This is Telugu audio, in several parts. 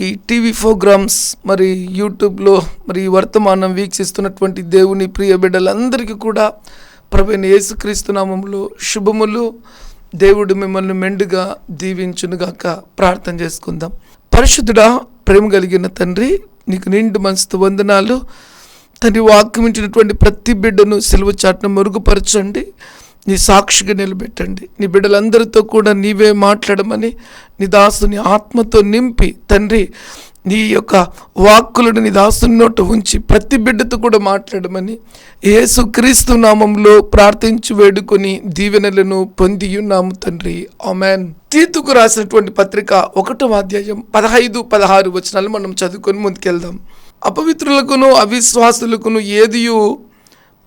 ఈ టీవీ ప్రోగ్రామ్స్ మరి యూట్యూబ్లో మరి వర్తమానం వీక్షిస్తున్నటువంటి దేవుని ప్రియ బిడ్డలందరికీ కూడా ప్రవీణ యేసుక్రీస్తునామంలో శుభములు. దేవుడు మిమ్మల్ని మెండుగా దీవించునుగాక ప్రార్థన చేసుకుందాం. పరిశుద్ధుడా ప్రేమ కలిగిన తండ్రి నీకు నిండు మనసుతో వందనాలు. తండ్రి వాక్యమించినటువంటి ప్రతి బిడ్డను సెలవు చాటును మెరుగుపరచండి. నీ సాక్షిగా నిలబెట్టండి. నీ బిడ్డలందరితో కూడా నీవే మాట్లాడమని నీ దాసుని ఆత్మతో నింపి తండ్రి నీ యొక్క వాక్కులను నీ దాసుని నోట ఉంచి ప్రతి బిడ్డతో కూడా మాట్లాడమని యేసు క్రీస్తు నామంలో ప్రార్థించి వేడుకొని దీవెనలను పొంది ఉన్నాము తండ్రి. ఆమెన్. తీతుకు రాసినటువంటి పత్రిక ఒకటో అధ్యాయం పదహైదు పదహారు వచనాలు మనం చదువుకొని ముందుకెళ్దాం. అపవిత్రులకును అవిశ్వాసులకును ఏదియు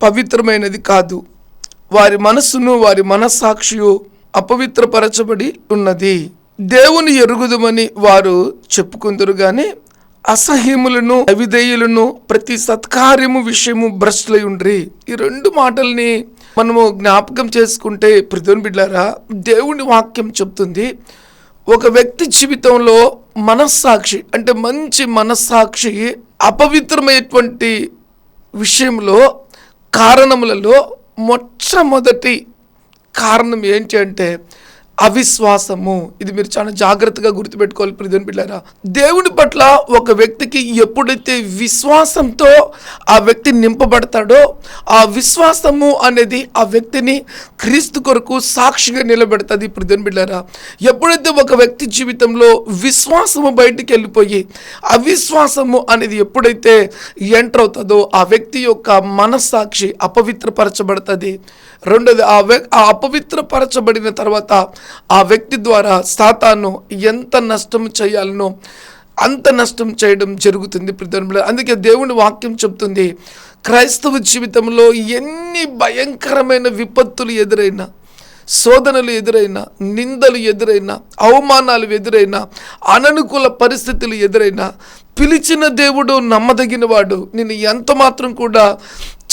పవిత్రమైనది కాదు. వారి మనస్సును వారి మనస్సాక్షియు అపవిత్రపరచబడి ఉన్నది. దేవుని ఎరుగుదమని వారు చెప్పుకుందరు గాని అసహ్యములను అవిధేయులను ప్రతి సత్కార్యము విషయము భ్రష్టులై ఉండ్రి ఈ రెండు మాటల్ని మనము జ్ఞాపకం చేసుకుంటే ప్రతిని బిడ్డారా దేవుని వాక్యం చెప్తుంది ఒక వ్యక్తి జీవితంలో మనస్సాక్షి అంటే మంచి మనస్సాక్షి అపవిత్రమైనటువంటి విషయంలో కారణములలో మొట్టమొదటి కారణం ఏంటి అంటే అవిశ్వాసము. ఇది మీరు చాలా జాగ్రత్తగా గుర్తుపెట్టుకోవాలి ప్రిధన్ పిల్లారా దేవుని పట్ల ఒక వ్యక్తికి ఎప్పుడైతే విశ్వాసంతో ఆ వ్యక్తి నింపబడతాడో ఆ విశ్వాసము అనేది ఆ వ్యక్తిని క్రీస్తు కొరకు సాక్షిగా నిలబెడుతుంది ప్రిధన్ బిడ్డారా. ఎప్పుడైతే ఒక వ్యక్తి జీవితంలో విశ్వాసము బయటికి వెళ్ళిపోయి అవిశ్వాసము అనేది ఎప్పుడైతే ఎంటర్ అవుతుందో ఆ వ్యక్తి యొక్క మనస్సాక్షి అపవిత్రపరచబడుతుంది. రెండోది ఆ వ్యక్ ఆ అపవిత్రపరచబడిన తర్వాత ఆ వ్యక్తి ద్వారా సాతాను ఎంత నష్టం చేయాలనో అంత నష్టం చేయడం జరుగుతుంది ప్రధాన అందుకే దేవుని వాక్యం చెప్తుంది క్రైస్తవ జీవితంలో ఎన్ని భయంకరమైన విపత్తులు ఎదురైనా శోధనలు ఎదురైనా నిందలు ఎదురైనా అవమానాలు ఎదురైనా అననుకూల పరిస్థితులు ఎదురైనా పిలిచిన దేవుడు నమ్మదగిన వాడు నేను ఎంత మాత్రం కూడా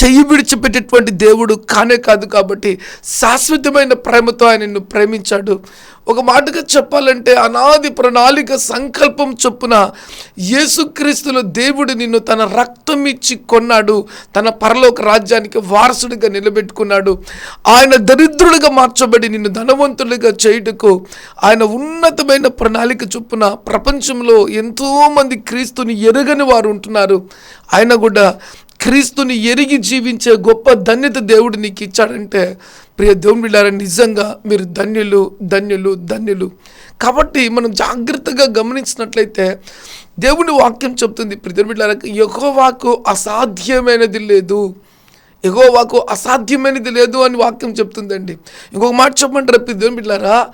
చెయ్యి విడిచిపెట్టేటువంటి దేవుడు కానే కాదు కాబట్టి శాశ్వతమైన ప్రేమతో ఆయన నిన్ను ప్రేమించాడు. ఒక మాటగా చెప్పాలంటే అనాది ప్రణాళిక సంకల్పం చొప్పున యేసుక్రీస్తులో దేవుడు నిన్ను తన రక్తం ఇచ్చి కొన్నాడు. తన పరలోక రాజ్యానికి వారసుడిగా నిలబెట్టుకున్నాడు. ఆయన దరిద్రుడిగా మార్చబడి నిన్ను ధనవంతుడిగా చేయుటకు ఆయన ఉన్నతమైన ప్రణాళిక చొప్పున ప్రపంచంలో ఎంతోమంది క్రీస్తుని ఎరగని వారు ఉంటున్నారు. ఆయన కూడా క్రీస్తుని ఎరిగి జీవించే గొప్ప ధన్యత దేవుడు నీకు ఇచ్చాడంటే ప్రియ దేవుని బిడ్డారా నిజంగా మీరు ధన్యులు ధన్యులు ధన్యులు. కాబట్టి మనం జాగ్రత్తగా గమనించినట్లయితే దేవుని వాక్యం చెప్తుంది ప్రియ బిడ్డారా యెహోవాకు అసాధ్యమైనది లేదు. ఎగోవాకు అసాధ్యమైనది లేదు అని వాక్యం చెప్తుందండి. ఇంకొక మాట చెప్పమంటారు దేవుని బిడ్డారా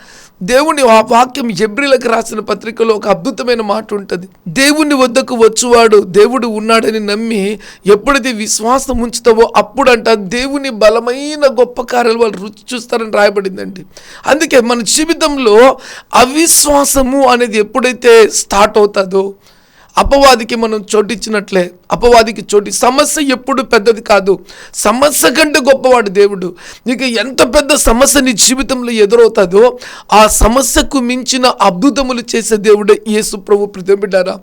దేవుని ఆ వాక్యం ఎబ్రిలకు రాసిన పత్రికలో ఒక అద్భుతమైన మాట ఉంటుంది. దేవుని వద్దకు వచ్చువాడు దేవుడు ఉన్నాడని నమ్మి ఎప్పుడైతే విశ్వాసం ఉంచుతావో అప్పుడంట దేవుని బలమైన గొప్ప కార్యాలు వాళ్ళు రుచి చూస్తారని రాయబడిందండి. అందుకే మన జీవితంలో అవిశ్వాసము అనేది ఎప్పుడైతే స్టార్ట్ అవుతుందో అపవాదికి మనం చోటిచ్చినట్లే. అపవాదికి చోటి సమస్య ఎప్పుడు పెద్దది కాదు. సమస్య కంటే గొప్పవాడు దేవుడు. నీకు ఎంత పెద్ద సమస్య నీ జీవితంలో ఎదురవుతుందో ఆ సమస్యకు మించిన అద్భుతములు చేసే దేవుడే యేసు ప్రభు ప్రతిమ బిడ్డారా.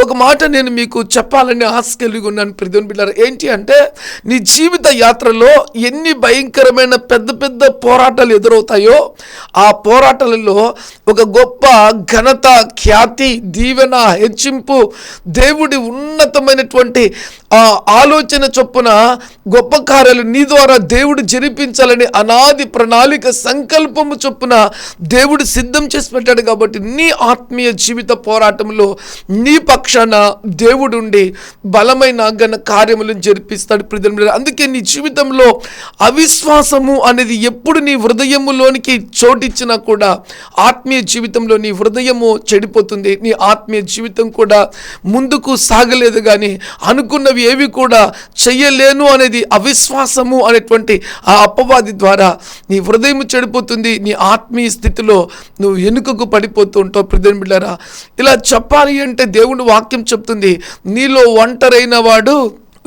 ఒక మాట నేను మీకు చెప్పాలని ఆశ కలిగి ఉన్నాను ప్రతిమ బిడ్డారా. ఏంటి అంటే నీ జీవిత యాత్రలో ఎన్ని భయంకరమైన పెద్ద పెద్ద పోరాటాలు ఎదురవుతాయో ఆ పోరాటాలలో ఒక గొప్ప ఘనత ఖ్యాతి దీవెన హెచ్చింపు దేవుడి ఉన్నతమైనటువంటి ఆ ఆలోచన చొప్పున గొప్ప కార్యాలు నీ ద్వారా దేవుడు జరిపించాలని అనాది ప్రణాళిక సంకల్పము చొప్పున దేవుడు సిద్ధం చేసి పెట్టాడు కాబట్టి నీ ఆత్మీయ జీవిత పోరాటంలో నీ పక్షాన దేవుడుండి బలమైన గన కార్యములను జరిపిస్తాడు ప్రియుల అందుకే నీ జీవితంలో అవిశ్వాసము అనేది ఎప్పుడు నీ హృదయములోనికి చోటిచ్చినా కూడా ఆత్మీయ జీవితంలో నీ హృదయము చెడిపోతుంది. నీ ఆత్మీయ జీవితం కూడా ముందుకు సాగలేదు కానీ అనుకున్నవి ఏవి కూడా చెయ్యలేను అనేది అవిశ్వాసము అనేటువంటి ఆ అపవాది ద్వారా నీ హృదయం చెడిపోతుంది నీ ఆత్మీయ స్థితిలో నువ్వు వెనుకకు పడిపోతూ ఉంటావు ప్రజల బిడ్డారా. ఇలా చెప్పాలి అంటే దేవుని వాక్యం చెప్తుంది నీలో ఒంటరైన వాడు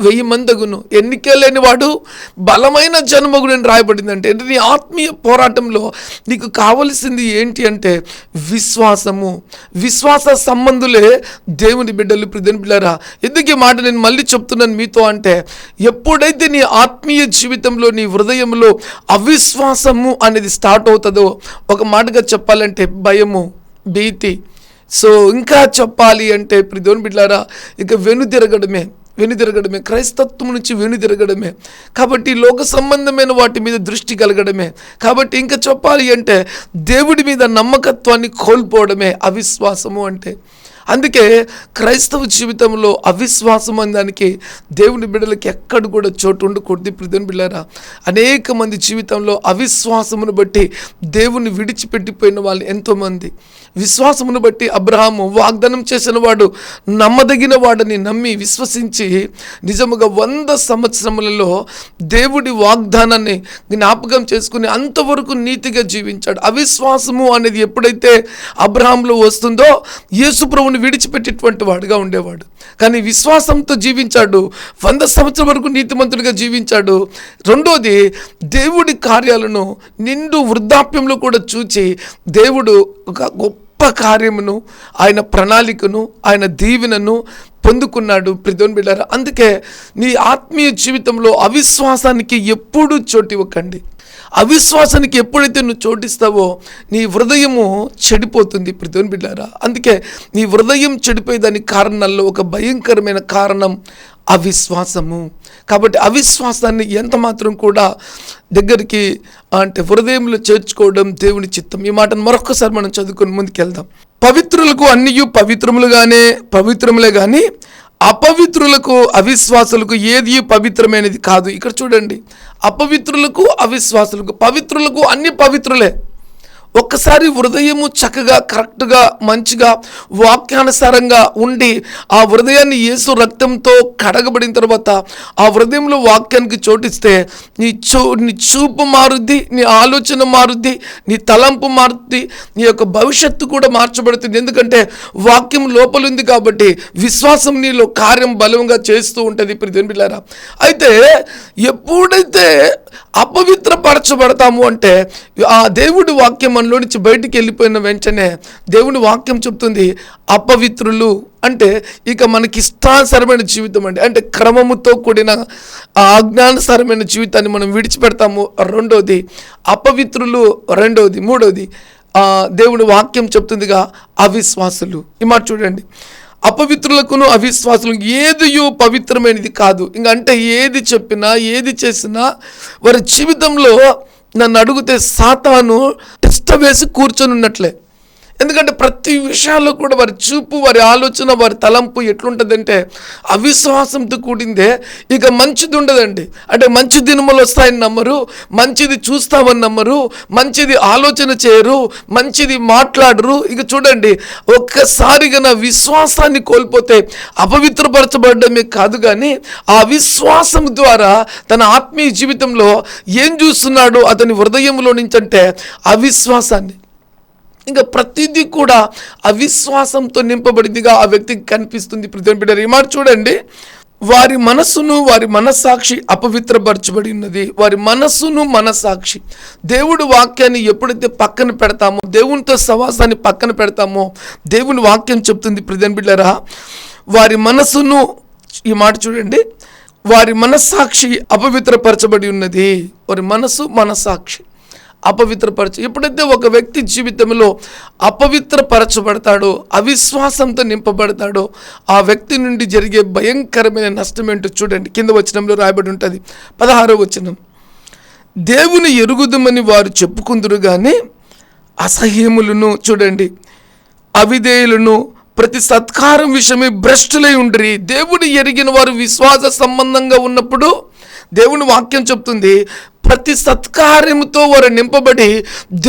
వెయ్యి మందగును. ఎన్నికలేని వాడు? బలమైన అని రాయబడిందంటే అంటే నీ ఆత్మీయ పోరాటంలో నీకు కావలసింది ఏంటి అంటే విశ్వాసము. విశ్వాస సంబంధులే దేవుని బిడ్డలు ప్రతిని బిడ్డారా ఎందుకు ఈ మాట నేను మళ్ళీ చెప్తున్నాను మీతో అంటే ఎప్పుడైతే నీ ఆత్మీయ జీవితంలో నీ హృదయంలో అవిశ్వాసము అనేది స్టార్ట్ అవుతుందో ఒక మాటగా చెప్పాలంటే భయము భీతి. సో ఇంకా చెప్పాలి అంటే ప్రిదోని బిడ్డారా ఇక వెనుతిరగడమే వెనుదిరగడమే క్రైస్తత్వం నుంచి వెనుదిరగడమే. కాబట్టి లోక సంబంధమైన వాటి మీద దృష్టి కలగడమే. కాబట్టి ఇంకా చెప్పాలి అంటే దేవుడి మీద నమ్మకత్వాన్ని కోల్పోవడమే అవిశ్వాసము అంటే. అందుకే క్రైస్తవ జీవితంలో అవిశ్వాసం అనే దానికి దేవుని బిడ్డలకి ఎక్కడ కూడా చోటు ఉండకూడదు. ప్రతిని బిడ్డారా అనేక మంది జీవితంలో అవిశ్వాసమును బట్టి దేవుని విడిచిపెట్టిపోయిన వాళ్ళు ఎంతోమంది. విశ్వాసమును బట్టి అబ్రహాము వాగ్దానం చేసిన వాడు నమ్మదగిన వాడని నమ్మి విశ్వసించి నిజముగా వంద సంవత్సరములలో దేవుడి వాగ్దానాన్ని జ్ఞాపకం చేసుకుని అంతవరకు నీతిగా జీవించాడు. అవిశ్వాసము అనేది ఎప్పుడైతే అబ్రహాంలో వస్తుందో యేసుప్రభుని విడిచిపెట్టేటువంటి వాడుగా ఉండేవాడు. కానీ విశ్వాసంతో జీవించాడు. వంద సంవత్సరం వరకు నీతిమంతుడిగా జీవించాడు. రెండోది దేవుడి కార్యాలను నిండు వృద్ధాప్యంలో కూడా చూచి దేవుడు ఒక గొప్ప కార్యమును ఆయన ప్రణాళికను ఆయన దీవెనను పొందుకున్నాడు. ప్రిధోన్ బిడ్డారా అందుకే నీ ఆత్మీయ జీవితంలో అవిశ్వాసానికి ఎప్పుడూ చోటివ్వకండి అవిశ్వాసానికి ఎప్పుడైతే నువ్వు చోటిస్తావో నీ హృదయము చెడిపోతుంది ప్రతిని బిడ్డారా. అందుకే నీ హృదయం చెడిపోయేదానికి కారణాల్లో ఒక భయంకరమైన కారణం అవిశ్వాసము. కాబట్టి అవిశ్వాసాన్ని ఎంత మాత్రం కూడా దగ్గరికి అంటే హృదయంలో చేర్చుకోవడం దేవుని చిత్తం. ఈ మాటను మరొకసారి మనం చదువుకొని ముందుకెళ్దాం. పవిత్రులకు అన్నీ పవిత్రములుగానే పవిత్రములే కానీ అపవిత్రులకు అవిశ్వాసులకు ఏది పవిత్రమైనది కాదు. ఇక్కడ చూడండి. అపవిత్రులకు అవిశ్వాసులకు పవిత్రులకు అన్ని పవిత్రులే. ఒక్కసారి హృదయము చక్కగా కరెక్ట్గా మంచిగా వాక్యానుసారంగా ఉండి ఆ హృదయాన్ని యేసు రక్తంతో కడగబడిన తర్వాత ఆ హృదయంలో వాక్యానికి చోటిస్తే నీ చూ నీ చూపు మారుద్ది నీ ఆలోచన మారుద్ది నీ తలంపు మారుద్ది నీ యొక్క భవిష్యత్తు కూడా మార్చబడుతుంది. ఎందుకంటే వాక్యం లోపలుంది కాబట్టి విశ్వాసం నీలో కార్యం బలంగా చేస్తూ ఉంటుంది ఇప్పుడు దేనిపిల్లారా అయితే ఎప్పుడైతే అపవిత్రపరచబడతాము అంటే ఆ దేవుడి వాక్యం మనలో నుంచి బయటికి వెళ్ళిపోయిన వెంటనే దేవుని వాక్యం చెప్తుంది అపవిత్రులు అంటే ఇక మనకి ఇష్టానుసరమైన జీవితం అండి. అంటే క్రమముతో కూడిన ఆ జీవితాన్ని మనం విడిచిపెడతాము. రెండోది అపవిత్రులు రెండోది మూడోది దేవుని వాక్యం చెప్తుందిగా అవిశ్వాసులు ఈ మాట చూడండి. అపవిత్రులకును అవిశ్వాసులకు ఏదియో పవిత్రమైనది కాదు. ఇంక అంటే ఏది చెప్పినా ఏది చేసినా వారి జీవితంలో నన్ను అడిగితే సాతాను తిష్ట వేసి కూర్చొని ఉన్నట్లే ఎందుకంటే ప్రతి విషయాల్లో కూడా వారి చూపు వారి ఆలోచన వారి తలంపు ఎట్లుంటుందంటే అవిశ్వాసంతో కూడిందే. ఇక మంచిది ఉండదండి. అంటే మంచి దినములు వస్తాయని నమ్మరు మంచిది చూస్తామని నమ్మరు మంచిది ఆలోచన చేయరు మంచిది మాట్లాడరు. ఇక చూడండి ఒక్కసారిగా నా విశ్వాసాన్ని కోల్పోతే అపవిత్రపరచబడమే కాదు కానీ ఆ విశ్వాసం ద్వారా తన ఆత్మీయ జీవితంలో ఏం చూస్తున్నాడో అతని హృదయంలో నుంచి అంటే అవిశ్వాసాన్ని. ఇంకా ప్రతిదీ కూడా అవిశ్వాసంతో నింపబడిందిగా ఆ వ్యక్తికి కనిపిస్తుంది. ప్రతి బిడ్డ ఈ మాట చూడండి. వారి మనస్సును వారి మనస్సాక్షి అపవిత్రపరచబడి ఉన్నది వారి మనస్సును మనస్సాక్షి. దేవుడి వాక్యాన్ని ఎప్పుడైతే పక్కన పెడతామో దేవునితో సవాసాన్ని పక్కన పెడతామో దేవుని వాక్యం చెప్తుంది. ప్రజన్ బిడ్డరా వారి మనస్సును ఈ మాట చూడండి. వారి మనస్సాక్షి అపవిత్రపరచబడి ఉన్నది. వారి మనస్సు మనస్సాక్షి. అపవిత్రపరచ ఎప్పుడైతే ఒక వ్యక్తి జీవితంలో అపవిత్రపరచబడతాడో అవిశ్వాసంతో నింపబడతాడో ఆ వ్యక్తి నుండి జరిగే భయంకరమైన నష్టం ఏంటో చూడండి. కింద వచనంలో రాయబడి ఉంటుంది. పదహారో వచనం. దేవుని ఎరుగుదమని వారు చెప్పుకుందరు కానీ అసహ్యములను చూడండి. అవిధేయులను ప్రతి సత్కారం విషయమే భ్రష్టులై ఉండ్రి. దేవుని ఎరిగిన వారు విశ్వాస సంబంధంగా ఉన్నప్పుడు దేవుని వాక్యం చెప్తుంది. ప్రతి సత్కార్యముతో వారు నింపబడి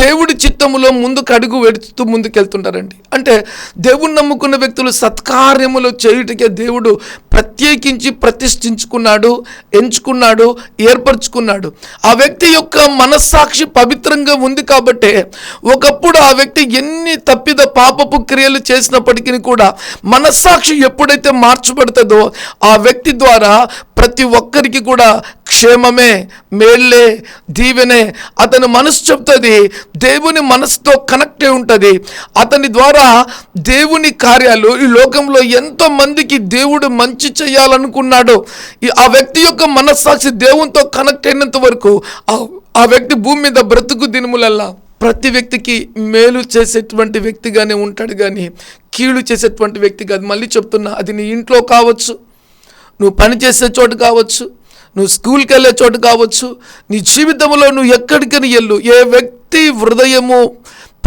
దేవుడి చిత్తములో ముందుకు అడుగు వెడుతూ ముందుకెళ్తుంటారండి. అంటే దేవుని నమ్ముకున్న వ్యక్తులు సత్కార్యములు చేయుటకే దేవుడు ప్రత్యేకించి ప్రతిష్ఠించుకున్నాడు ఎంచుకున్నాడు ఏర్పరచుకున్నాడు. ఆ వ్యక్తి యొక్క మనస్సాక్షి పవిత్రంగా ఉంది కాబట్టే ఒకప్పుడు ఆ వ్యక్తి ఎన్ని తప్పిద పాపపు క్రియలు చేసినప్పటికీ కూడా మనస్సాక్షి ఎప్పుడైతే మార్చబడుతుందో ఆ వ్యక్తి ద్వారా ప్రతి ఒక్కరికి కూడా క్షేమమే మేళ్ళే దీవెనే. అతని మనసు చెప్తుంది దేవుని మనసుతో కనెక్ట్ అయి ఉంటుంది. అతని ద్వారా దేవుని కార్యాలు ఈ లోకంలో ఎంతో మందికి దేవుడు మంచి చేయాలనుకున్నాడు. ఈ- ఆ వ్యక్తి యొక్క మనస్సాక్షి దేవునితో కనెక్ట్ అయినంత వరకు ఆ- వ్యక్తి భూమి మీద బ్రతుకు దినములల్లా ప్రతి వ్యక్తికి మేలు చేసేటువంటి వ్యక్తిగానే ఉంటాడు కానీ కీడు చేసేటువంటి వ్యక్తి కాదు. మళ్ళీ చెప్తున్నా అది నీ ఇంట్లో కావచ్చు నువ్వు పని చేసే చోటు కావచ్చు నువ్వు స్కూల్కి వెళ్ళే చోటు కావచ్చు నీ జీవితంలో నువ్వు ఎక్కడికని వెళ్ళు. ఏ వ్యక్తి హృదయము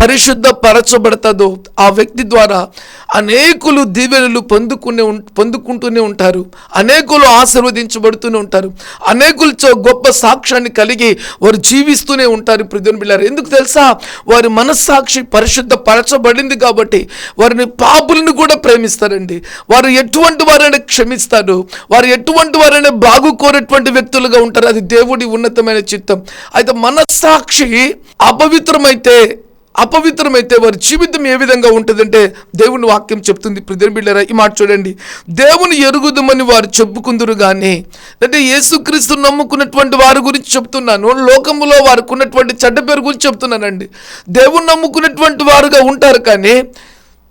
పరిశుద్ధపరచబడతదో ఆ వ్యక్తి ద్వారా అనేకులు దీవెనలు పొందుకునే ఉం- పొందుకుంటూనే ఉంటారు. అనేకులు ఆశీర్వదించబడుతూనే ఉంటారు. అనేకులు చో- గొప్ప సాక్ష్యాన్ని కలిగి వారు జీవిస్తూనే ఉంటారు. ప్రజలు బిళ్ళారు ఎందుకు తెలుసా? వారి మనస్సాక్షి పరిశుద్ధపరచబడింది కాబట్టి వారిని పాపులను కూడా ప్రేమిస్తారండి. వారు ఎటువంటి వారైనా క్షమిస్తారు? వారు ఎటువంటి వారైనా బాగు కోరేటువంటి వ్యక్తులుగా ఉంటారు? అది దేవుడి ఉన్నతమైన చిత్తం. అయితే మనస్సాక్షి అపవిత్రమైతే అపవిత్రమైతే వారి జీవితం ఏ విధంగా ఉంటుందంటే దేవుని వాక్యం చెప్తుంది. ప్రజలు బిళ్ళారా ఈ మాట చూడండి. దేవుని ఎరుగుదమని వారు చెప్పుకుందరు కానీ అంటే యేసుక్రీస్తు నమ్ముకున్నటువంటి వారి గురించి చెప్తున్నాను. లోకంలో వారికి ఉన్నటువంటి చెడ్డ పేరు గురించి చెప్తున్నానండి. దేవుని నమ్ముకున్నటువంటి వారుగా ఉంటారు కానీ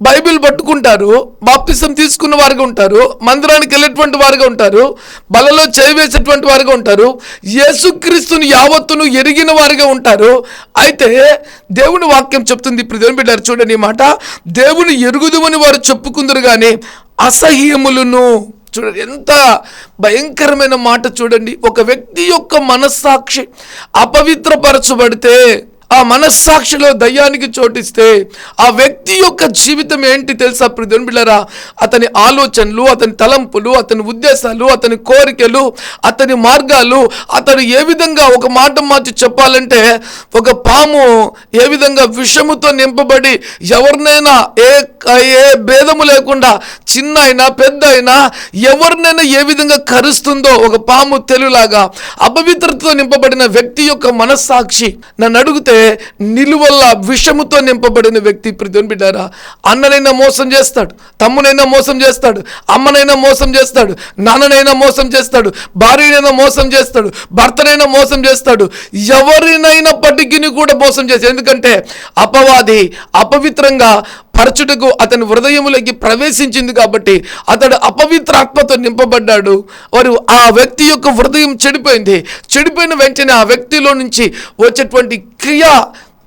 బైబిల్ పట్టుకుంటారు బాప్తిసం తీసుకున్న వారుగా ఉంటారు మందిరానికి వెళ్ళేటువంటి వారుగా ఉంటారు బలలో చేవేసేటువంటి వారుగా ఉంటారు యేసుక్రీస్తుని యావత్తును ఎరిగిన వారుగా ఉంటారు. అయితే దేవుని వాక్యం చెప్తుంది ఇప్పుడు దేవుని బిడ్డారు చూడండి మాట. దేవుని ఎరుగుదుమని వారు చెప్పుకుందరు కానీ అసహ్యములను. చూడండి ఎంత భయంకరమైన మాట చూడండి. ఒక వ్యక్తి యొక్క మనస్సాక్షి అపవిత్రపరచబడితే ఆ మనస్సాక్షిలో దయ్యానికి చోటిస్తే ఆ వ్యక్తి యొక్క జీవితం ఏంటి తెలుసా ప్రజలు బిళ్ళరా అతని ఆలోచనలు అతని తలంపులు అతని ఉద్దేశాలు అతని కోరికలు అతని మార్గాలు అతను ఏ విధంగా ఒక మాట మార్చి చెప్పాలంటే ఒక పాము ఏ విధంగా విషముతో నింపబడి ఎవరినైనా ఏ ఏ భేదము లేకుండా చిన్న అయినా పెద్ద అయినా ఎవరినైనా ఏ విధంగా కరుస్తుందో ఒక పాము తెలులాగా అపవిత్రతతో నింపబడిన వ్యక్తి యొక్క మనస్సాక్షి నన్ను అడిగితే నిలువల్ల విషముతో నింపబడిన వ్యక్తి ప్రతిని బిడ్డారా అన్ననైనా మోసం చేస్తాడు తమ్మునైనా మోసం చేస్తాడు అమ్మనైనా మోసం చేస్తాడు నాన్ననైనా మోసం చేస్తాడు భార్యనైనా మోసం చేస్తాడు భర్తనైనా మోసం చేస్తాడు ఎవరినైనప్పటికీ కూడా మోసం చేస్తాడు. ఎందుకంటే అపవాది అపవిత్రంగా పరచుటకు అతని హృదయములోకి ప్రవేశించింది కాబట్టి అతడు అపవిత్ర ఆత్మతో నింపబడ్డాడు. వారు ఆ వ్యక్తి యొక్క హృదయం చెడిపోయింది. చెడిపోయిన వెంటనే ఆ వ్యక్తిలో నుంచి వచ్చేటువంటి క్రియ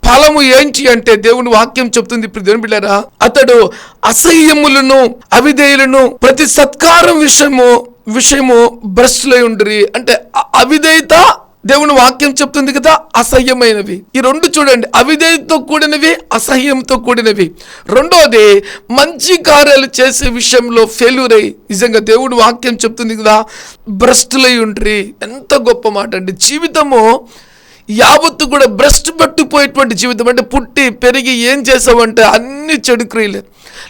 ఫలము ఏంటి అంటే దేవుని వాక్యం చెప్తుంది. ఇప్పుడు దేవుని బిడ్డారా అతడు అసహ్యములను అవిధేయులను ప్రతి సత్కారం విషయము విషయము భ్రష్టులై ఉండ్రి. అంటే అవిధేయత దేవుని వాక్యం చెప్తుంది కదా అసహ్యమైనవి. ఈ రెండు చూడండి అవిధేయతో కూడినవి అసహ్యంతో కూడినవి. రెండోది మంచి కార్యాలు చేసే విషయంలో ఫెయిల్యూర్ అయ్యి నిజంగా దేవుడి వాక్యం చెప్తుంది కదా భ్రష్టులై ఉండ్రి. ఎంత గొప్ప మాట అండి. జీవితము యావత్తు కూడా భ్రష్టు పట్టుకుపోయేటువంటి జీవితం. అంటే పుట్టి పెరిగి ఏం చేసావంటే అన్ని చెడు క్రియలే.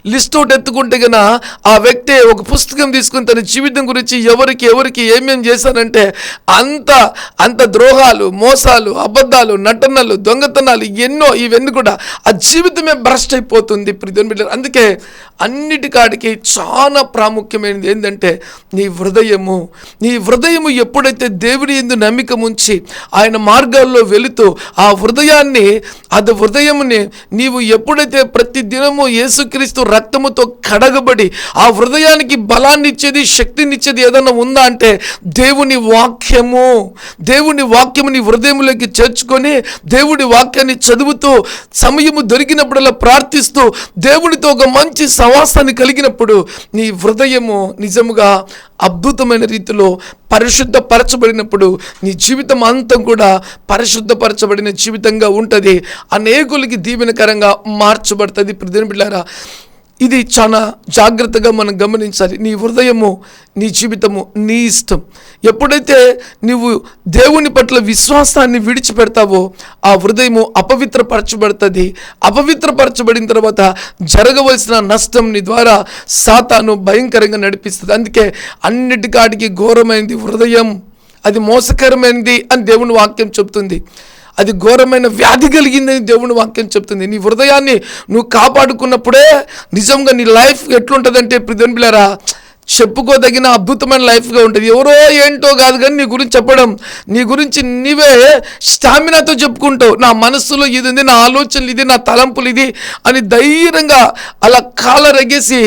లిస్ట్ అవుట్ ఎత్తుకుంటే గన ఆ వ్యక్తి ఒక పుస్తకం తీసుకుని తన జీవితం గురించి ఎవరికి ఎవరికి ఏమేం చేశానంటే అంత అంత ద్రోహాలు మోసాలు అబద్ధాలు నటనలు దొంగతనాలు ఎన్నో ఇవన్నీ కూడా ఆ జీవితమే భ్రష్ట్ అయిపోతుంది ప్రిధన్ బిడ్డలు. అందుకే అన్నిటికాడికి చాలా ప్రాముఖ్యమైనది ఏంటంటే నీ హృదయము. నీ హృదయము ఎప్పుడైతే దేవుని ఎందు నమ్మిక ఉంచి ఆయన మార్గాల్లో వెళుతూ ఆ హృదయాన్ని అది హృదయముని నీవు ఎప్పుడైతే ప్రతి దినము యేసుక్రీస్తు రక్తముతో కడగబడి ఆ హృదయానికి బలాన్నిచ్చేది శక్తినిచ్చేది ఏదన్నా ఏదైనా ఉందా అంటే దేవుని వాక్యము. దేవుని వాక్యము నీ హృదయంలోకి చేర్చుకొని దేవుడి వాక్యాన్ని చదువుతూ సమయము దొరికినప్పుడల్లా ప్రార్థిస్తూ దేవునితో ఒక మంచి సవాసాన్ని కలిగినప్పుడు నీ హృదయము నిజముగా అద్భుతమైన రీతిలో పరిశుద్ధపరచబడినప్పుడు నీ జీవితం అంతం కూడా పరిశుద్ధపరచబడిన జీవితంగా ఉంటుంది. అనేకులకి దీవెనకరంగా మార్చబడుతుంది. ప్రతిని బిళ్ళారా ఇది చాలా జాగ్రత్తగా మనం గమనించాలి. నీ హృదయము నీ జీవితము నీ ఇష్టం. ఎప్పుడైతే నీవు దేవుని పట్ల విశ్వాసాన్ని విడిచిపెడతావో ఆ హృదయము అపవిత్రపరచబడుతుంది. అపవిత్రపరచబడిన తర్వాత జరగవలసిన నష్టం నీ ద్వారా సాతాను భయంకరంగా నడిపిస్తుంది. అందుకే అన్నిటికాడికి ఘోరమైనది హృదయం. అది మోసకరమైనది అని దేవుని వాక్యం చెప్తుంది అది ఘోరమైన వ్యాధి కలిగిందని దేవుని వాక్యం చెప్తుంది. నీ హృదయాన్ని నువ్వు కాపాడుకున్నప్పుడే నిజంగా నీ లైఫ్ ఎట్లుంటుందంటే పిల్లరా చెప్పుకోదగిన అద్భుతమైన లైఫ్గా ఉంటుంది. ఎవరో ఏంటో కాదు కానీ నీ గురించి చెప్పడం నీ గురించి నీవే స్టామినాతో చెప్పుకుంటావు. నా మనస్సులో ఇది ఉంది నా ఆలోచనలు ఇది నా తలంపులు ఇది అని ధైర్యంగా అలా కాలరగేసి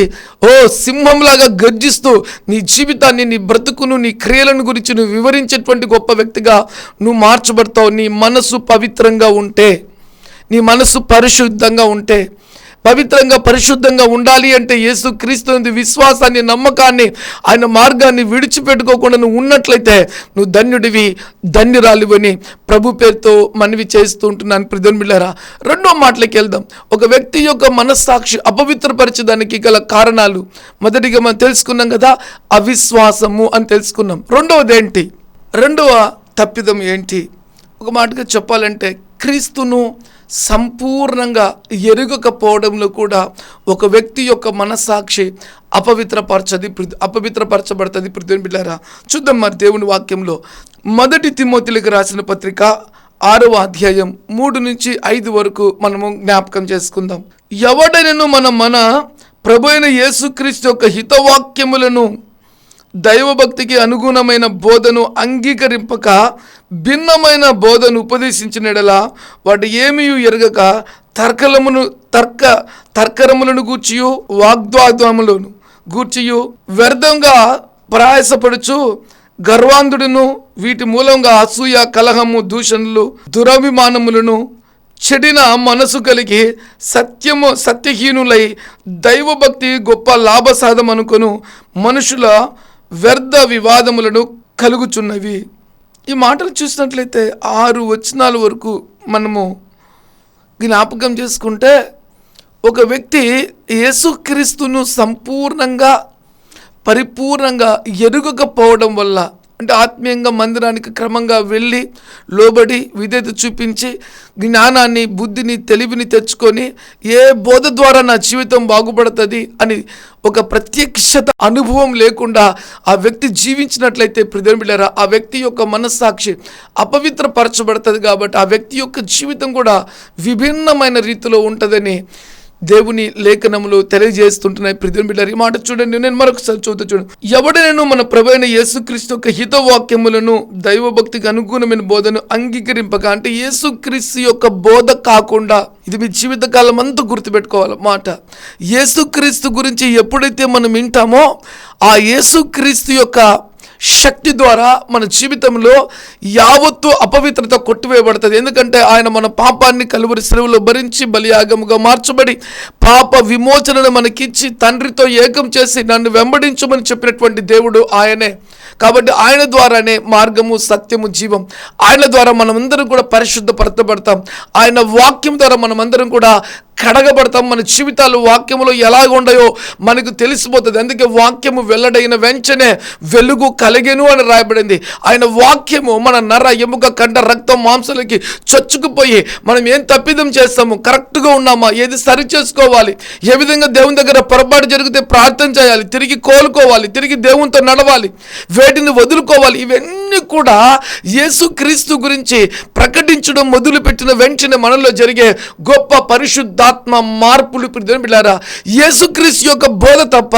ఓ సింహంలాగా గర్జిస్తూ నీ జీవితాన్ని నీ బ్రతుకును నీ క్రియలను గురించి నువ్వు వివరించేటువంటి గొప్ప వ్యక్తిగా నువ్వు మార్చబడతావు. నీ మనసు పవిత్రంగా ఉంటే నీ మనసు పరిశుద్ధంగా ఉంటే పవిత్రంగా పరిశుద్ధంగా ఉండాలి అంటే యేసు క్రీస్తుని విశ్వాసాన్ని నమ్మకాన్ని ఆయన మార్గాన్ని విడిచిపెట్టుకోకుండా నువ్వు ఉన్నట్లయితే నువ్వు ధన్యుడివి ధన్యురాలివని ప్రభు పేరుతో మనవి చేస్తూ ఉంటున్నాను. ప్రజలు రెండో మాటలకి వెళ్దాం. ఒక వ్యక్తి యొక్క మనస్సాక్షి అపవిత్రపరచడానికి గల కారణాలు మొదటిగా మనం తెలుసుకున్నాం కదా అవిశ్వాసము అని తెలుసుకున్నాం. రెండవది ఏంటి? రెండవ తప్పిదం ఏంటి? ఒక మాటగా చెప్పాలంటే క్రీస్తును సంపూర్ణంగా ఎరుగకపోవడంలో కూడా ఒక వ్యక్తి యొక్క మనస్సాక్షి అపవిత్రపరచది అపవిత్రపరచబడుతుంది. పృథ్వీ బిళ్ళారా చూద్దాం మరి దేవుని వాక్యంలో. మొదటి తిమోతిలకు రాసిన పత్రిక ఆరవ అధ్యాయం మూడు నుంచి ఐదు వరకు మనము జ్ఞాపకం చేసుకుందాం. ఎవడైనను మన మన ప్రభు అయిన యేసుక్రీస్తు యొక్క హితవాక్యములను దైవభక్తికి అనుగుణమైన బోధను అంగీకరింపక భిన్నమైన బోధను ఉపదేశించినడలా వాటి ఏమీ ఎరగక తర్కలమును తర్క తర్కరములను గూర్చియు వాగ్వాదములను గూర్చియు వ్యర్థంగా ప్రయాసపడుచు గర్వాంధుడును వీటి మూలంగా అసూయ కలహము దూషణలు దురభిమానములను చెడిన మనసు కలిగి సత్యము సత్యహీనులై దైవభక్తి గొప్ప లాభసాధం అనుకొను మనుషుల వ్యర్థ వివాదములను కలుగుచున్నవి. ఈ మాటలు చూసినట్లయితే ఆరు వచనాల వరకు మనము జ్ఞాపకం చేసుకుంటే ఒక వ్యక్తి యేసుక్రీస్తును సంపూర్ణంగా పరిపూర్ణంగా ఎరుగకపోవడం వల్ల అంటే ఆత్మీయంగా మందిరానికి క్రమంగా వెళ్ళి లోబడి విధేత చూపించి జ్ఞానాన్ని బుద్ధిని తెలివిని తెచ్చుకొని ఏ బోధ ద్వారా నా జీవితం బాగుపడుతుంది అని ఒక ప్రత్యక్షత అనుభవం లేకుండా ఆ వ్యక్తి జీవించినట్లయితే ప్రిధమిళ్ళరా ఆ వ్యక్తి యొక్క మనస్సాక్షి అపవిత్రపరచబడుతుంది కాబట్టి ఆ వ్యక్తి యొక్క జీవితం కూడా విభిన్నమైన రీతిలో ఉంటుందని దేవుని లేఖనములు తెలియజేస్తుంటున్నాయి ప్రతిని బిడ్డారు. ఈ మాట చూడండి నేను మరొకసారి చూద్దా చూడండి. ఎవడైనా మన ప్రభైన యేసుక్రీస్తు యొక్క హితవాక్యములను దైవభక్తికి అనుగుణమైన బోధను అంగీకరింపక అంటే యేసుక్రీస్తు యొక్క బోధ కాకుండా ఇది మీ జీవితకాలం అంతా గుర్తుపెట్టుకోవాలి. మాట యేసుక్రీస్తు గురించి ఎప్పుడైతే మనం వింటామో ఆ యేసుక్రీస్తు యొక్క శక్తి ద్వారా మన జీవితంలో యావత్తు అపవిత్రత కొట్టివేయబడుతుంది. ఎందుకంటే ఆయన మన పాపాన్ని కలువరి సెలవులో భరించి బలియాగముగా మార్చబడి పాప విమోచనను మనకిచ్చి తండ్రితో ఏకం చేసి నన్ను వెంబడించమని చెప్పినటువంటి దేవుడు ఆయనే. కాబట్టి ఆయన ద్వారానే మార్గము సత్యము జీవం. ఆయన ద్వారా మనమందరం కూడా పరిశుద్ధపరచబడతాం. ఆయన వాక్యం ద్వారా మనమందరం కూడా కడగబడతాం. మన జీవితాలు వాక్యములో ఎలాగ ఉండయో మనకు తెలిసిపోతుంది. అందుకే వాక్యము వెల్లడైన వెంటనే వెలుగు కలిగెను అని రాయబడింది. ఆయన వాక్యము మన నర ఎముక కండ రక్తం మాంసలకి చొచ్చుకుపోయి మనం ఏం తప్పిదం చేస్తాము? కరెక్ట్గా ఉన్నామా? ఏది సరి చేసుకోవాలి? ఏ విధంగా దేవుని దగ్గర పొరపాటు జరిగితే ప్రార్థన చేయాలి? తిరిగి కోలుకోవాలి తిరిగి దేవునితో నడవాలి వేటిని వదులుకోవాలి? ఇవన్నీ కూడా యేసుక్రీస్తు గురించి ప్రకటించడం మొదలుపెట్టిన వెంటనే మనలో జరిగే గొప్ప పరిశుద్ధ పరిశుద్ధాత్మ మార్పులు పిల్లారా యేసుక్రీస్తు యొక్క బోధ తప్ప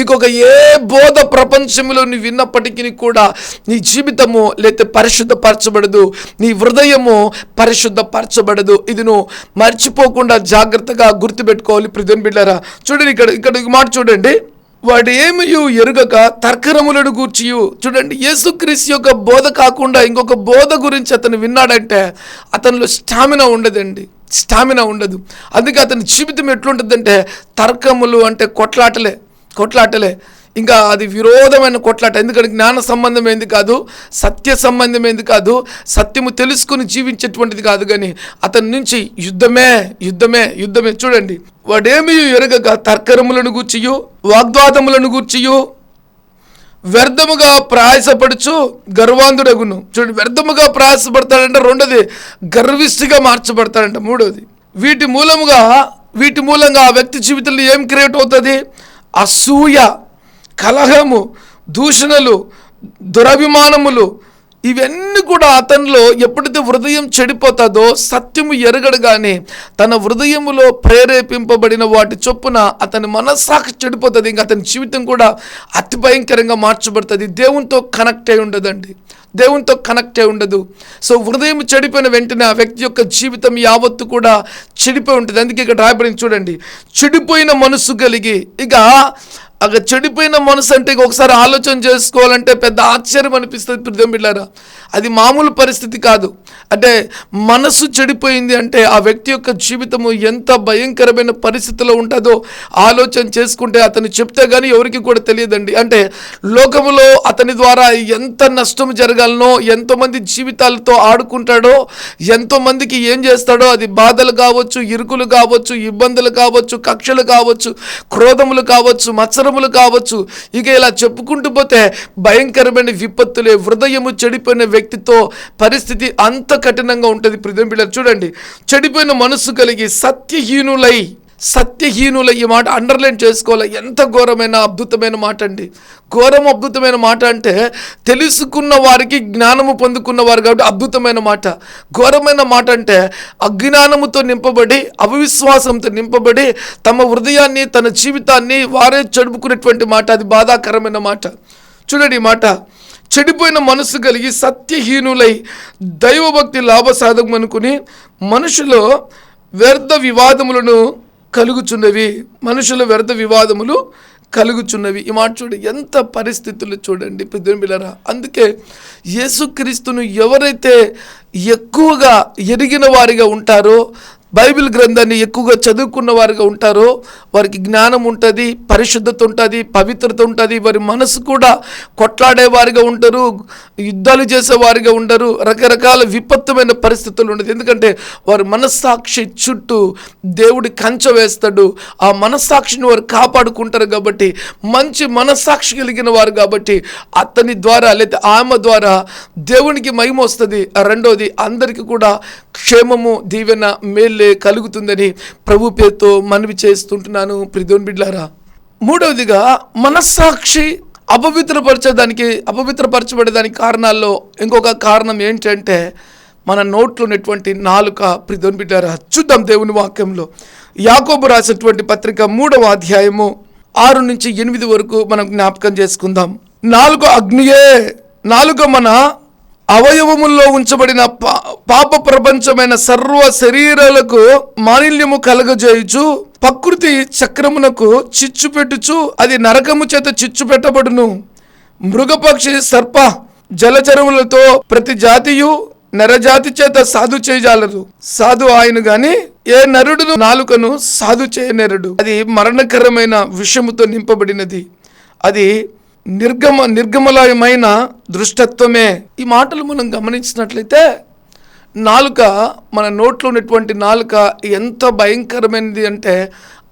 ఇంకొక ఏ బోధ ప్రపంచంలో నువ్వు విన్నప్పటికీ కూడా నీ జీవితము లేతే పరిశుద్ధపరచబడదు నీ హృదయము పరిశుద్ధపరచబడదు. ఇది నువ్వు మర్చిపోకుండా జాగ్రత్తగా గుర్తుపెట్టుకోవాలి ప్రతిని బిడ్డారా. చూడండి ఇక్కడ ఇక్కడ మాట చూడండి. వాడు ఏమియు ఎరుగక తర్కరములను గూర్చియు. చూడండి యేసుక్రీస్తు యొక్క బోధ కాకుండా ఇంకొక బోధ గురించి అతను విన్నాడంటే అతనిలో స్టామినా ఉండదండి. స్టామినా ఉండదు. అందుకే అతని జీవితం ఎట్లుంటుందంటే తర్కములు అంటే కొట్లాటలే కొట్లాటలే. ఇంకా అది విరోధమైన కొట్లాట. ఎందుకంటే జ్ఞాన సంబంధమైంది కాదు సత్య సంబంధమైంది కాదు సత్యము తెలుసుకుని జీవించేటువంటిది కాదు కానీ అతని నుంచి యుద్ధమే యుద్ధమే యుద్ధమే. చూడండి వాడేమి ఎరగక తర్కరములను గూర్చియు వాగ్వాదములను గూర్చియు వ్యర్థముగా ప్రయాసపడుచు గర్వాంధుడగును. చూడండి వ్యర్థముగా ప్రయాసపడతాడంటే రెండోది గర్విష్టిగా మార్చబడతాడంట మూడోది. వీటి మూలముగా వీటి మూలంగా ఆ వ్యక్తి జీవితంలో ఏం క్రియేట్ అవుతుంది? అసూయ. కలహము దూషణలు దురభిమానములు ఇవన్నీ కూడా అతనిలో ఎప్పుడైతే హృదయం చెడిపోతుందో సత్యము ఎరగడగానే తన హృదయములో ప్రేరేపింపబడిన వాటి చొప్పున అతని మనస్సాక్షి చెడిపోతుంది. ఇంకా అతని జీవితం కూడా అతి భయంకరంగా మార్చబడుతుంది. దేవునితో కనెక్ట్ అయి ఉండదండి. దేవునితో కనెక్ట్ అయి ఉండదు. సో హృదయం చెడిపోయిన వెంటనే ఆ వ్యక్తి యొక్క జీవితం యావత్తు కూడా చెడిపోయి ఉంటుంది. అందుకే ఇక్కడ రాయబడింది చూడండి. చెడిపోయిన మనసు కలిగి ఇక అక్కడ చెడిపోయిన మనసు అంటే ఒకసారి ఆలోచన చేసుకోవాలంటే పెద్ద ఆశ్చర్యం అనిపిస్తుంది ప్రియం బిడ్డారా అది మామూలు పరిస్థితి కాదు. అంటే మనసు చెడిపోయింది అంటే ఆ వ్యక్తి యొక్క జీవితము ఎంత భయంకరమైన పరిస్థితిలో ఉంటుందో ఆలోచన చేసుకుంటే అతను చెప్తే కానీ ఎవరికి కూడా తెలియదండి. అంటే లోకములో అతని ద్వారా ఎంత నష్టం జరగాలనో ఎంతోమంది జీవితాలతో ఆడుకుంటాడో ఎంతోమందికి ఏం చేస్తాడో అది బాధలు కావచ్చు ఇరుకులు కావచ్చు ఇబ్బందులు కావచ్చు కక్షలు కావచ్చు క్రోధములు కావచ్చు అవసరములు కావచ్చు. ఇక ఇలా చెప్పుకుంటూ పోతే భయంకరమైన విపత్తులే హృదయము చెడిపోయిన వ్యక్తితో పరిస్థితి అంత కఠినంగా ఉంటుంది. ప్రియం చూడండి. చెడిపోయిన మనస్సు కలిగి సత్యహీనులై సత్యహీనుల ఈ మాట అండర్లైన్ చేసుకోవాలి? ఎంత ఘోరమైన అద్భుతమైన మాట అండి. ఘోరం అద్భుతమైన మాట అంటే తెలుసుకున్న వారికి జ్ఞానము పొందుకున్న వారు కాబట్టి అద్భుతమైన మాట. ఘోరమైన మాట అంటే అజ్ఞానముతో నింపబడి అవిశ్వాసంతో నింపబడి తమ హృదయాన్ని తన జీవితాన్ని వారే చెడుపుకునేటువంటి మాట. అది బాధాకరమైన మాట. చూడండి మాట. చెడిపోయిన మనసు కలిగి సత్యహీనులై దైవభక్తి లాభసాధకం అనుకుని మనుషులు వ్యర్థ వివాదములను కలుగుచున్నవి మనుషుల వ్యర్థ వివాదములు కలుగుచున్నవి. ఈ మాట చూడండి ఎంత పరిస్థితులు చూడండి పెద్దలు పిల్లరా అందుకే యేసుక్రీస్తును ఎవరైతే ఎక్కువగా ఎరిగిన వారిగా ఉంటారో బైబిల్ గ్రంథాన్ని ఎక్కువగా చదువుకున్న వారుగా ఉంటారో వారికి జ్ఞానం ఉంటుంది పరిశుద్ధత ఉంటుంది పవిత్రత ఉంటుంది వారి మనసు కూడా కొట్లాడే వారిగా ఉంటారు యుద్ధాలు చేసేవారిగా ఉండరు రకరకాల విపత్తమైన పరిస్థితులు ఉండదు. ఎందుకంటే వారి మనస్సాక్షి చుట్టూ దేవుడి కంచె వేస్తాడు. ఆ మనస్సాక్షిని వారు కాపాడుకుంటారు కాబట్టి మంచి మనస్సాక్షి కలిగిన వారు కాబట్టి అతని ద్వారా లేదా ఆమె ద్వారా దేవునికి మహిమ వస్తుంది. ఆ రెండోది అందరికీ కూడా క్షేమము దీవెన మేల్లే కలుగుతుందని ప్రభు పేరుతో మనవి చేస్తుంటున్నాను ప్రిదోన్ బిడ్లారా. మూడవదిగా మనస్సాక్షి అపవిత్రపరచడానికి అపవిత్రపరచబడేదానికి కారణాల్లో ఇంకొక కారణం ఏంటంటే మన నోట్లో ఉన్నటువంటి నాలుక ప్రిదోన్ బిడ్డారా చూద్దాం దేవుని వాక్యంలో. యాకోబు రాసినటువంటి పత్రిక మూడవ అధ్యాయము ఆరు నుంచి ఎనిమిది వరకు మనం జ్ఞాపకం చేసుకుందాం. నాలుగు అగ్నియే నాలుగు మన అవయవముల్లో ఉంచబడిన పా- పాప ప్రపంచమైన సర్వ శరీరాలకు మాలిన్యము కలగజేయుచు ప్రకృతి చక్రమునకు చిచ్చు పెట్టుచు అది నరకము చేత చిచ్చు పెట్టబడును. మృగపక్షి సర్ప జలచరములతో ప్రతి జాతియు నరజాతి చేత సాధు చేయజాలదు. సాధు ఆయన గాని ఏ నరుడును నాలుకను సాధు చేయనేరడు. అది మరణకరమైన విషముతో నింపబడినది. అది నిర్గమ నిర్గమలయమైన దృష్టత్వమే. ఈ మాటలు మనం గమనించినట్లయితే నాలుక మన నోట్లో ఉన్నటువంటి నాలుక ఎంత భయంకరమైనది అంటే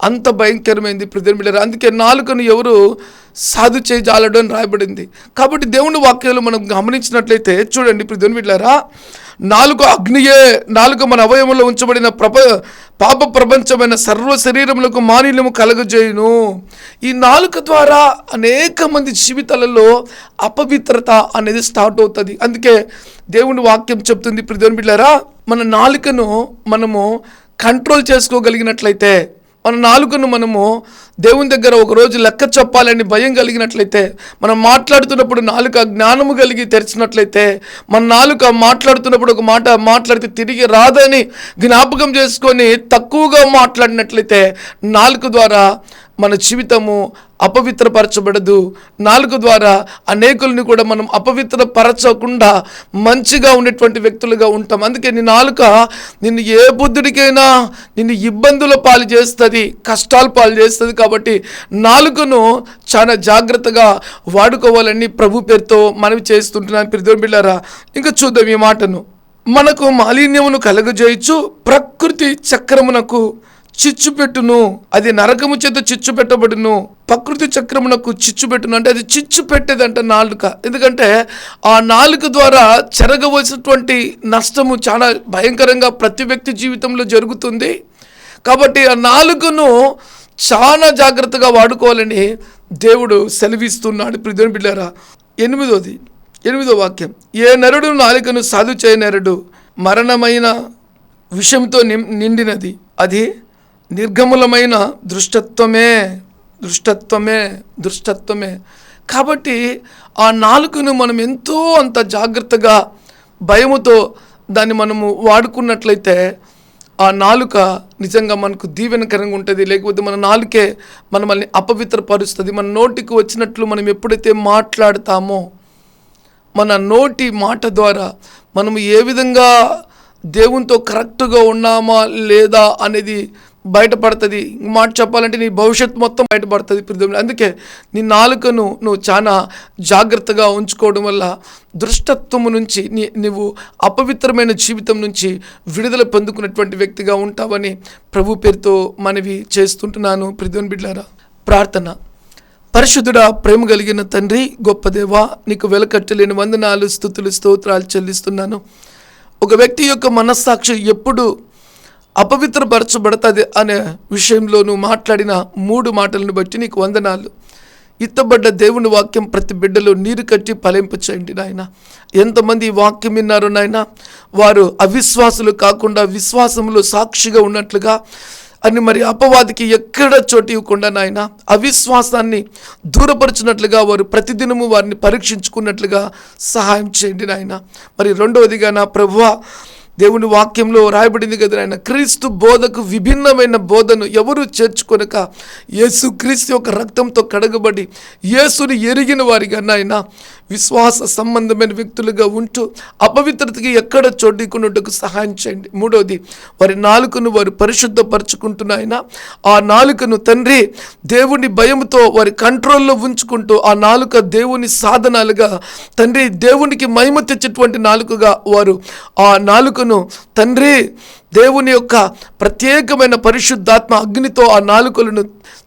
అంత భయంకరమైనది ప్రతిబిడ్డారు అందుకే నాలుకను ఎవరు సాధు చేయజాలడు అని రాయబడింది. కాబట్టి దేవుని వాక్యాలు మనం గమనించినట్లయితే చూడండి ప్రతిని నాలుగు అగ్నియే నాలుగు మన అవయవంలో ఉంచబడిన ప్రప పాప ప్రపంచమైన సర్వ శరీరములకు మానిన్యము కలగజేయును. ఈ నాలుక ద్వారా అనేక మంది జీవితాలలో అపవిత్రత అనేది స్టార్ట్ అవుతుంది. అందుకే దేవుని వాక్యం చెప్తుంది. ప్రతిని బిడ్డారా మన నాలుకను మనము కంట్రోల్ చేసుకోగలిగినట్లయితే మన నాలుకను మనము దేవుని దగ్గర ఒకరోజు లెక్క చెప్పాలని భయం కలిగినట్లయితే మనం మాట్లాడుతున్నప్పుడు నాలుక జ్ఞానము కలిగి తెరిచినట్లయితే మన నాలుక మాట్లాడుతున్నప్పుడు ఒక మాట మాట్లాడితే తిరిగి రాదని జ్ఞాపకం చేసుకొని తక్కువగా మాట్లాడినట్లయితే నాలుక ద్వారా మన జీవితము అపవిత్రపరచబడదు. నాలుక ద్వారా అనేకుల్ని కూడా మనం అపవిత్రపరచకుండా మంచిగా ఉండేటువంటి వ్యక్తులుగా ఉంటాం. అందుకే నీ నాలుక నిన్ను ఏ బుద్ధుడికైనా నిన్ను ఇబ్బందుల పాలు చేస్తుంది కష్టాలు పాలు చేస్తుంది కాబట్టి నాలుకను చాలా జాగ్రత్తగా వాడుకోవాలని ప్రభు పేరుతో మనవి చేస్తుంటున్నాను. ప్రిధోర్ బిళ్ళారా ఇంకా చూద్దాం ఈ మాటను. మనకు మాలిన్యమును కలుగజేయచ్చు ప్రకృతి చక్రమునకు చిచ్చు పెట్టును. అది నరకము చేత చిచ్చు పెట్టబడును. ప్రకృతి చక్రమునకు చిచ్చు పెట్టును. అంటే అది చిచ్చు పెట్టేదంట నాలుక. ఎందుకంటే ఆ నాలుక ద్వారా చెరగవలసినటువంటి నష్టము చాలా భయంకరంగా ప్రతి వ్యక్తి జీవితంలో జరుగుతుంది. కాబట్టి ఆ నాలుకను చాలా జాగ్రత్తగా వాడుకోవాలని దేవుడు సెలవిస్తున్నాడు. ప్రిధుని బిడ్డారా ఎనిమిదోది ఎనిమిదో వాక్యం. ఏ నరుడు నాలుకను సాధు చేయనరుడు. మరణమైన విషంతో నిం- నిండినది. అది నిర్గములమైన దృష్టత్వమే దృష్టత్వమే దృష్టత్వమే. కాబట్టి ఆ నాలుకను మనం ఎంతో అంత జాగ్రత్తగా భయముతో దాన్ని మనము వాడుకున్నట్లయితే ఆ నాలుక నిజంగా మనకు దీవెనకరంగా ఉంటుంది. లేకపోతే మన నాలుకే మనల్ని అపవిత్రపరుస్తుంది. మన నోటికి వచ్చినట్లు మనం ఎప్పుడైతే మాట్లాడతామో మన నోటి మాట ద్వారా మనము ఏ విధంగా దేవునితో కరెక్ట్గా ఉన్నామా లేదా అనేది బయటపడుతుంది. ఇంక మాట చెప్పాలంటే నీ భవిష్యత్తు మొత్తం బయటపడుతుంది ప్రియుడు అందుకే నీ నాలుకను నువ్వు చాలా జాగ్రత్తగా ఉంచుకోవడం వల్ల దృష్టత్వము నుంచి నీ నువ్వు అపవిత్రమైన జీవితం నుంచి విడుదల పొందుకున్నటువంటి వ్యక్తిగా ఉంటావని ప్రభు పేరుతో మనవి చేస్తుంటున్నాను ప్రిధుని బిడ్లారా. ప్రార్థన. పరిశుద్ధుడా ప్రేమ కలిగిన తండ్రి గొప్ప దేవా నీకు వెలకట్టలేని వందనాలు స్థుతులు స్తోత్రాలు చెల్లిస్తున్నాను. ఒక వ్యక్తి యొక్క మనస్సాక్షి ఎప్పుడు అపవిత్రపరచబడుతుంది అనే విషయంలో నువ్వు మాట్లాడిన మూడు మాటలను బట్టి నీకు వందనాలు. ఇత్తబడ్డ దేవుని వాక్యం ప్రతి బిడ్డలో నీరు కట్టి ఫలింపు చేయండి నాయన. ఎంతమంది ఈ వాక్యం విన్నారు నాయన. వారు అవిశ్వాసులు కాకుండా విశ్వాసంలో సాక్షిగా ఉన్నట్లుగా అని మరి అపవాదికి ఎక్కడ చోటు ఇవ్వకుండా నాయన అవిశ్వాసాన్ని దూరపరిచినట్లుగా వారు ప్రతిదినము వారిని పరీక్షించుకున్నట్లుగా సహాయం చేయండి నాయన. మరి రెండవదిగా నా ప్రభువా దేవుని వాక్యంలో రాయబడింది కదా ఆయన క్రీస్తు బోధకు విభిన్నమైన బోధను ఎవరు చేర్చుకొనక యేసు క్రీస్తు యొక్క రక్తంతో కడగబడి యేసుని ఎరిగిన వారిగా నాయన విశ్వాస సంబంధమైన వ్యక్తులుగా ఉంటూ అపవిత్రతకి ఎక్కడ చోటుకున్నట్టుకు సహాయం చేయండి. మూడవది వారి నాలుకను వారు పరిశుద్ధపరచుకుంటున్నాయన ఆ నాలుకను తండ్రి దేవుని భయంతో వారి కంట్రోల్లో ఉంచుకుంటూ ఆ నాలుక దేవుని సాధనాలుగా తండ్రి దేవునికి మహిమ తెచ్చేటువంటి నాలుకగా వారు ఆ నాలుకను తండ్రి దేవుని యొక్క ప్రత్యేకమైన పరిశుద్ధాత్మ అగ్నితో ఆ నాలుకలను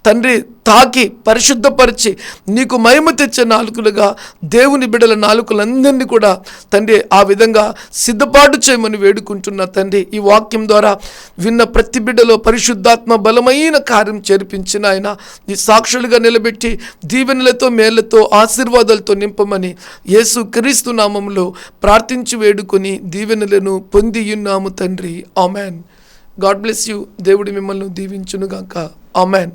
తండ్రి తాకి పరిశుద్ధపరిచి నీకు మహిమ తెచ్చే నాలుకలుగా దేవుని బిడల నాలుకలందరినీ కూడా తండ్రి ఆ విధంగా సిద్ధపాటు చేయమని వేడుకుంటున్న తండ్రి. ఈ వాక్యం ద్వారా విన్న ప్రతి బిడ్డలో పరిశుద్ధాత్మ బలమైన కార్యం చేర్పించిన ఆయన. నీ సాక్షులుగా నిలబెట్టి దీవెనలతో మేళ్ళతో ఆశీర్వాదాలతో నింపమని యేసు క్రీస్తు నామంలో ప్రార్థించి వేడుకొని దీవెనలను పొందియున్నాము తండ్రి. ఆమెన్. God bless you. దేవుడి మిమ్మల్ని దీవించునుగాక. ఆమెన్.